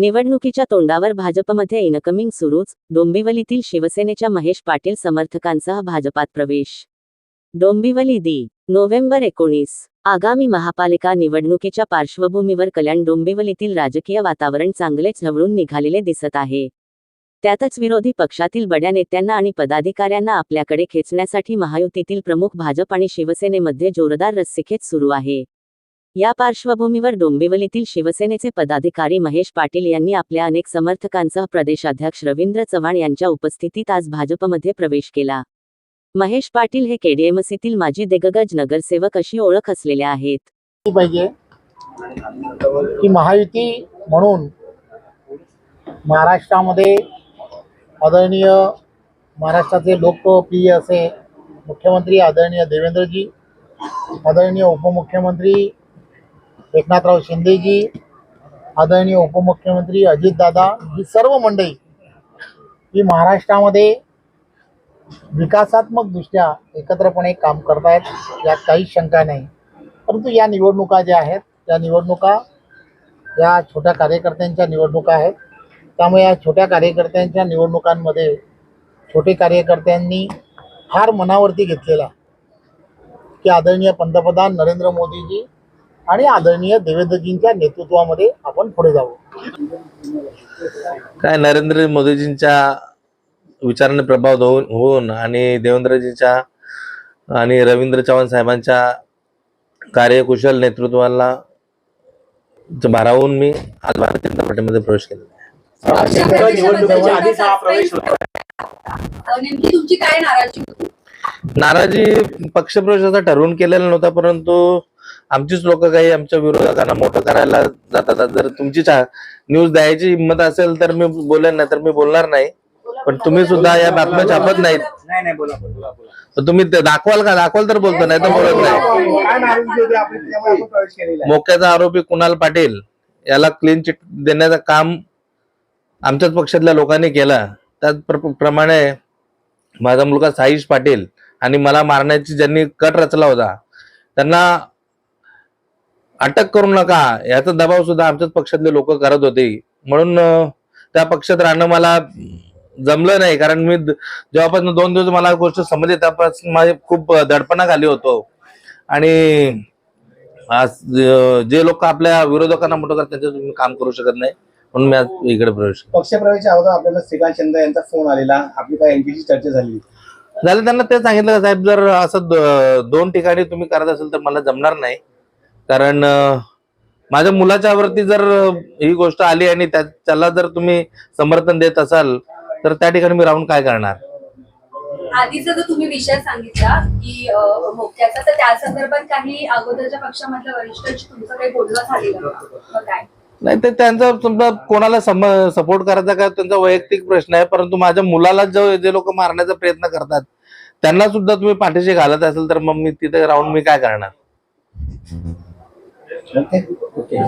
निवडणुकीच्या तोंडावर भाजपमध्ये इनकमिंग सुरूच डोंबिवलीतील शिवसेनेच्या महेश पाटील समर्थकांसह भाजपात प्रवेश. डोंबिवली दी नोव्हेंबर एकोणीस आगामी महापालिका निवडणुकीच्या पार्श्वभूमीवर कल्याण डोंबिवलीतील राजकीय वातावरण चांगलेच ढवळून निघालेले दिसत आहे. त्यातच विरोधी पक्षातील बड्या नेत्यांना आणि पदाधिकाऱ्यांना आपल्याकडे खेचण्यासाठी महायुतीतील प्रमुख भाजप आणि शिवसेनेमध्ये जोरदार रस्सीखेच सुरू आहे. या पार्श्वभूमीवर डोंबिवलीतील शिवसेनेचे पदाधिकारी महेश पाटील यांनी आपल्या अनेक समर्थकांसह प्रदेशाध्यक्ष रवींद्र चव्हाण यांच्या उपस्थितीत आज भाजपमध्ये प्रवेश केला. महेश पाटील हे केडीएमसीतील माजी दिग्गज नगरसेवक अशी ओळख असलेले आहेत. पाहिजे की महायुती म्हणून महाराष्ट्रामध्ये आदरणीय महाराष्ट्राचे लोकप्रिय असे मुख्यमंत्री आदरणीय देवेंद्रजी आदरणीय उपमुख्यमंत्री एकनाथराव शिंदेजी आदरणीय उपमुख्यमंत्री अजितदादा ही सर्व मंडळी ही महाराष्ट्रामध्ये विकासात्मकदृष्ट्या एकत्रपणे काम करतायत. यात काहीच शंका नाही. परंतु या निवडणुका ज्या आहेत त्या निवडणुका या छोट्या कार्यकर्त्यांच्या निवडणुका आहेत. त्यामुळे या छोट्या कार्यकर्त्यांच्या निवडणुकांमध्ये छोटे कार्यकर्त्यांनी फार मनावरती घेतलेला की आदरणीय पंतप्रधान नरेंद्र मोदीजी आणि आदरणीय देवेंद्रजींच्या नेतृत्वामध्ये आपण पुढे जाऊ. काय नरेंद्र मोदीजींच्या विचाराने प्रभावित होऊन होऊन आणि देवेंद्रजींच्या आणि रवींद्र चव्हाण साहेबांच्या कार्यकुशल नेतृत्वाला भारावून मी आज भारतीय जनता पार्टीमध्ये प्रवेश केला नाराजी पक्षप्रवेशाचा ठरवून केलेला नव्हता परंतु आमचीच लोक काही आमच्या विरोधकांना मोठं करायला जातात. जर तुमची न्यूज द्यायची हिंमत असेल तर मी बोलेन नाही तर मी बोलणार नाही. पण तुम्ही सुद्धा या बातम्या छापत नाहीत. नाही नाही बोला बोला बोला. तर तुम्ही दाखवाल का? दाखवाल तर बोलतो नाही तर बोलत नाही. मोक्याचा आरोपी कुणाल पाटील याला क्लीन चिट देण्याचं काम आमच्याच पक्षातल्या लोकांनी केलं. त्याच प्र- प्रमाणे माझा मुलगा साईश पाटील आणि मला मारण्याची ज्यांनी कट रचला होता त्यांना अटक करू नका. याचा दबाव सुद्धा आमच्याच पक्षातले लोक करत होते. म्हणून त्या पक्षात राहणं मला जमलं नाही. कारण मी जेव्हापासून दोन दिवस मला गोष्ट समजली त्यापासून माझे खूप दडपणाखाली होतो. आणि आज जे लोक आपल्या विरोधकांना मोठं करतात त्यांच्यात तुम्ही काम करू शकत नाही. म्हणून मी आज इकडे प्रवेश केला. पक्षप्रवेशच्या अगोदर आपल्याला श्रीकांत शिंदे यांचा फोन आलेला. आपली काय यांच्याशी चर्चा झाली. झालं त्यांना ते सांगितलं का साहेब जर असं दोन ठिकाणी तुम्ही करत असेल तर मला जमणार नाही. कारण माझ्या मुलाच्या वरती जर ही गोष्ट आली आणि त्या- त्याला जर तुम्ही समर्थन देत असाल तर त्या ठिकाणी मी राहून काय करणार? आधीचा जो तुम्ही विषय सांगितला की मोक्याचा तर त्या संदर्भात काही अगोदरच्या पक्षामधल्या वरिष्ठांशी तुमचं काही बोलणं झालेलं का? काय? नाही ते त्यांचा समजा कोणाला सपोर्ट करायचा काय त्यांचा वैयक्तिक प्रश्न आहे परंतु माझ्या मुलाला जो जे लोक मारण्याचा प्रयत्न करतात त्यांना सुद्धा तुम्ही पाठीशी घालत असेल तर मग मी तिथे राहून मी काय करणार? Cantik, okey.